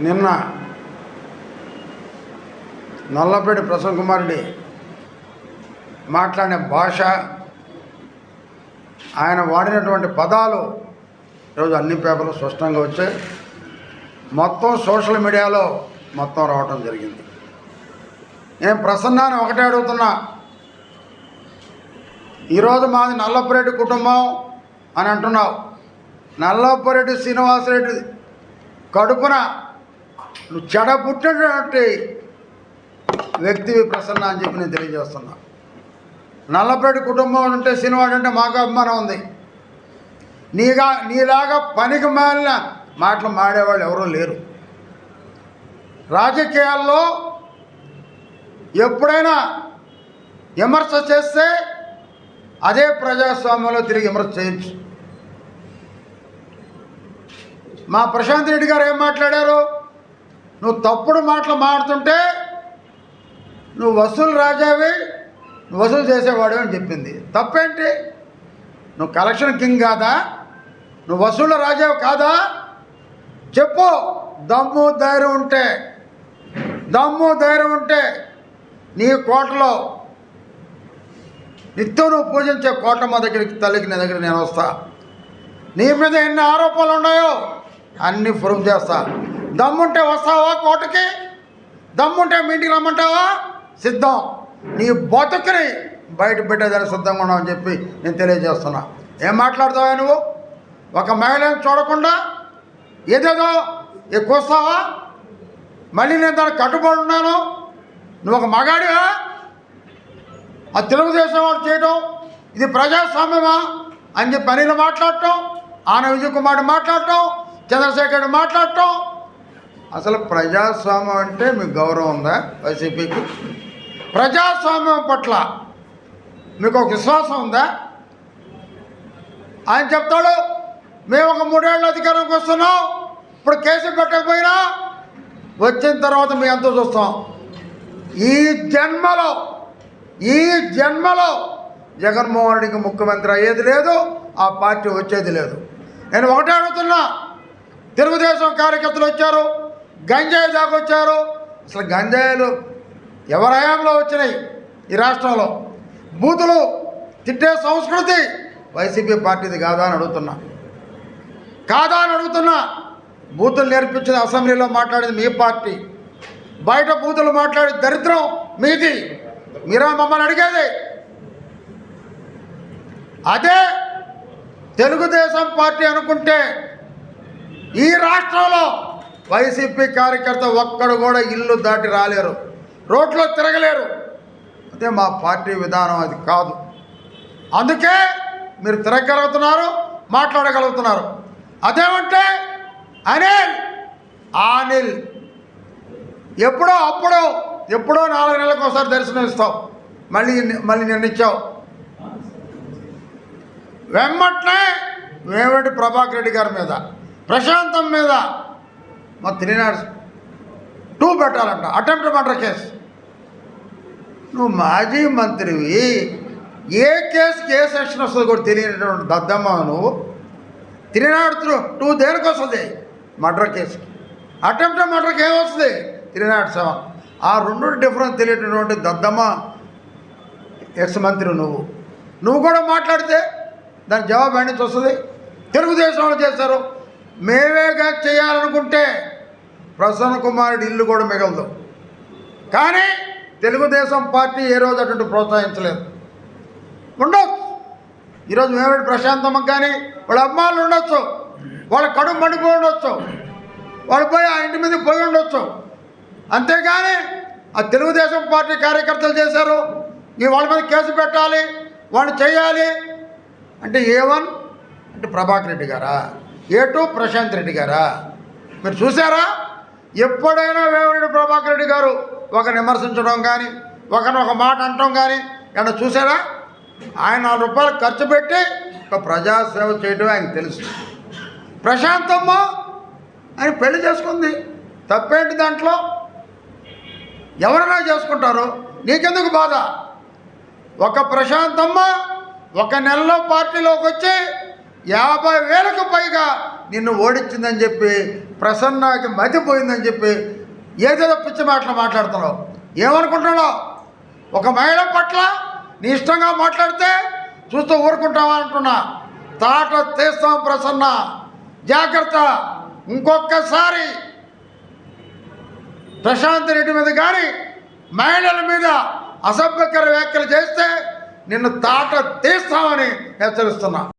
నిన్న నల్లపేడి ప్రసన్న కుమారుడి మాట్లాడిన భాష ఆయన వాడినటువంటి పదాలు ఈరోజు అన్ని పేపర్లు స్పష్టంగా వచ్చాయి. మొత్తం సోషల్ మీడియాలో మొత్తం రావటం జరిగింది. నేను ప్రసన్నాన్ని ఒకటే అడుగుతున్నా. ఈరోజు మాది నల్లపరెడ్డి కుటుంబం అని అంటున్నావు. నల్లపరెడ్డి శ్రీనివాసరెడ్డి కడుపున నువ్వు చెడ పుట్టినటువంటి వ్యక్తివి ప్రసన్న అని చెప్పి నేను తెలియజేస్తున్నా. నల్లపేట కుటుంబం అంటే సినిమాడు అంటే మాకు అభిమానం ఉంది. నీగా నీలాగా పనికి మాలిన మాటలు మాడేవాళ్ళు ఎవరూ లేరు. రాజకీయాల్లో ఎప్పుడైనా విమర్శ చేస్తే అదే ప్రజాస్వామ్యంలో తిరిగి విమర్శ చేయొచ్చు. మా ప్రశాంత్ రెడ్డి గారు ఏం మాట్లాడారు? నువ్వు తప్పుడు మాటలు మాడుతుంటే నువ్వు వసూలు రాజావి నువ్వు వసూలు చేసేవాడు అని చెప్పింది. తప్పేంటి? నువ్వు కలెక్షన్ కింగ్ కాదా? నువ్వు వసూళ్ళ రాజావు కాదా? చెప్పు. దమ్ము ధైర్యం ఉంటే దమ్ము ధైర్యం ఉంటే నీ కోటలో నిత్యం నువ్వు పూజించే మా దగ్గరికి తల్లికి నీ దగ్గర నేను వస్తా. నీ మీద ఎన్ని ఆరోపణలు ఉన్నాయో అన్నీ ప్రూవ్ చేస్తా. దమ్ముంటే వస్తావా కోటకి? దమ్ముంటే మీ ఇంటికి రమ్మంటావా? సిద్ధం. నీ బతుకుని బయట పెట్టేదాన్ని సిద్ధంగా ఉన్నావని చెప్పి నేను తెలియజేస్తున్నా. ఏం మాట్లాడతావా నువ్వు? ఒక మహిళను చూడకుండా ఏదేదో ఎక్కువ వస్తావా? మళ్ళీ నేను దానికి కట్టుబడి ఉన్నాను. నువ్వు ఒక మగాడివా? ఆ తెలుగుదేశం వాడు చేయటం ఇది ప్రజాస్వామ్యమా అని చెప్పి అనిలు మాట్లాడటం ఆన విజయ్ కుమార్ మాట్లాడటం చంద్రశేఖర్ మాట్లాడటం అసలు ప్రజాస్వామ్యం అంటే మీకు గౌరవం ఉందా వైసీపీకి? ప్రజాస్వామ్యం పట్ల మీకు ఒక విశ్వాసం ఉందా? ఆయన చెప్తాడు మేము ఒక మూడేళ్ళ అధికారంకి వస్తున్నాం ఇప్పుడు కేసు పెట్టకపోయినా వచ్చిన తర్వాత మేము ఎంతో చూస్తాం. ఈ జన్మలో ఈ జన్మలో జగన్మోహన్ రెడ్డికి ముఖ్యమంత్రి అయ్యేది లేదు ఆ పార్టీ వచ్చేది లేదు. నేను ఒకటే అడుగుతున్నా తెలుగుదేశం కార్యకర్తలు వచ్చారు గంజాయి దాకా వచ్చారు అసలు గంజాయిలు ఎవరయాంలో వచ్చినాయి ఈ రాష్ట్రంలో? బూతులు తిట్టే సంస్కృతి వైసీపీ పార్టీది కాదా అని అడుగుతున్నా. కాదా అని అడుగుతున్నా. బూతులు నేర్పించింది అసెంబ్లీలో మాట్లాడేది మీ పార్టీ. బయట బూతులు మాట్లాడే దరిద్రం మీది. మీరా మమ్మల్ని అడిగేది? అదే తెలుగుదేశం పార్టీ అనుకుంటే ఈ రాష్ట్రంలో వైసీపీ కార్యకర్త ఒక్కడు కూడా ఇల్లు దాటి రాలేరు. రోడ్లో తిరగలేరు. అదే మా పార్టీ విధానం అది కాదు. అందుకే మీరు తిరగలుగుతున్నారు మాట్లాడగలుగుతున్నారు. అదేమంటే అనిల్ అనిల్. ఎప్పుడో అప్పుడో ఎప్పుడో నాలుగు నెలలకు ఒకసారి దర్శనం ఇస్తావు. మళ్ళీ మళ్ళీ నిర్ణయించావు. వెంబట్నే వేమిరెడ్డి ప్రభాకర్ రెడ్డి గారి మీద ప్రశాంతం మీద మా త్రీనాడు టూ పెట్టాలంట. అటెంప్ట్ మర్డర్ కేసు నువ్వు మాజీ మంత్రివి ఏ కేసు ఏ సెక్షన్ వస్తుందో కూడా తెలియనటువంటి దద్దమ్మ నువ్వు త్రీనాడు టూ దేనికి వస్తుంది మర్డర్ కేసుకి అటెంప్ట్ మర్డర్కి ఏమొస్తుంది? త్రీనాడు సెవెన్ ఆ రెండు డిఫరెన్స్ తెలియనటువంటి దద్దమ్మ ఎక్స్ మంత్రి నువ్వు. నువ్వు కూడా మాట్లాడితే దాని జవాబు ఎండించి వస్తుంది? తెలుగుదేశంలో చేశారు. మేమేగా చేయాలనుకుంటే ప్రసన్న కుమారుడి ఇల్లు కూడా మిగలదు. కానీ తెలుగుదేశం పార్టీ ఏ రోజు అటువంటి ప్రోత్సహించలేదు. ఉండొచ్చు. ఈరోజు మేమే ప్రశాంతమ్మ కానీ వాళ్ళ అమ్మాయిలు ఉండొచ్చు. వాళ్ళ కడుపు మండిపోయి ఉండొచ్చు. వాళ్ళు పోయి ఆ ఇంటి మీద పోయి ఉండొచ్చు. అంతేగాని ఆ తెలుగుదేశం పార్టీ కార్యకర్తలు చేశారు. ఈ వాళ్ళ మీద కేసు పెట్టాలి. వాళ్ళు చేయాలి. అంటే ఏ వన్? అంటే ప్రభాకర్ రెడ్డి గారా? ఏ టూ ప్రశాంత్ రెడ్డి గారా? మీరు చూసారా ఎప్పుడైనా వేమిరెడ్డి ప్రభాకర్ రెడ్డి గారు ఒకరిని విమర్శించడం కానీ ఒకరిని ఒక మాట అనటం కానీ ఏమన్నా చూసారా ఆయన నాలుగు రూపాయలు ఖర్చు పెట్టి ఒక ప్రజాసేవ చేయడం ఆయనకు తెలుసు. ప్రశాంతమ్మ ఆయన పెళ్ళి చేసుకుంది. తప్పేంటి దాంట్లో? ఎవరైనా చేసుకుంటారు. నీకెందుకు బాధ? ఒక ప్రశాంతమ్మ ఒక నెలలో పార్టీలోకి వచ్చి యాభై వేలకు పైగా నిన్ను ఓడించిందని చెప్పి ప్రసన్నకి మతిపోయిందని చెప్పి ఏదేదో పిచ్చి మాటలు మాట్లాడుతున్నావు. ఏమనుకుంటున్నావు ఒక మహిళ పట్ల నీ ఇష్టంగా మాట్లాడితే చూస్తూ ఊరుకుంటావా అంటున్నా. తాట తీస్తాం ప్రసన్న. జాగ్రత్త. ఇంకొకసారి ప్రశాంత్ రెడ్డి మీద కానీ మహిళల మీద అసభ్యకర వ్యాఖ్యలు చేస్తే నిన్ను తాట తీస్తామని హెచ్చరిస్తున్నా.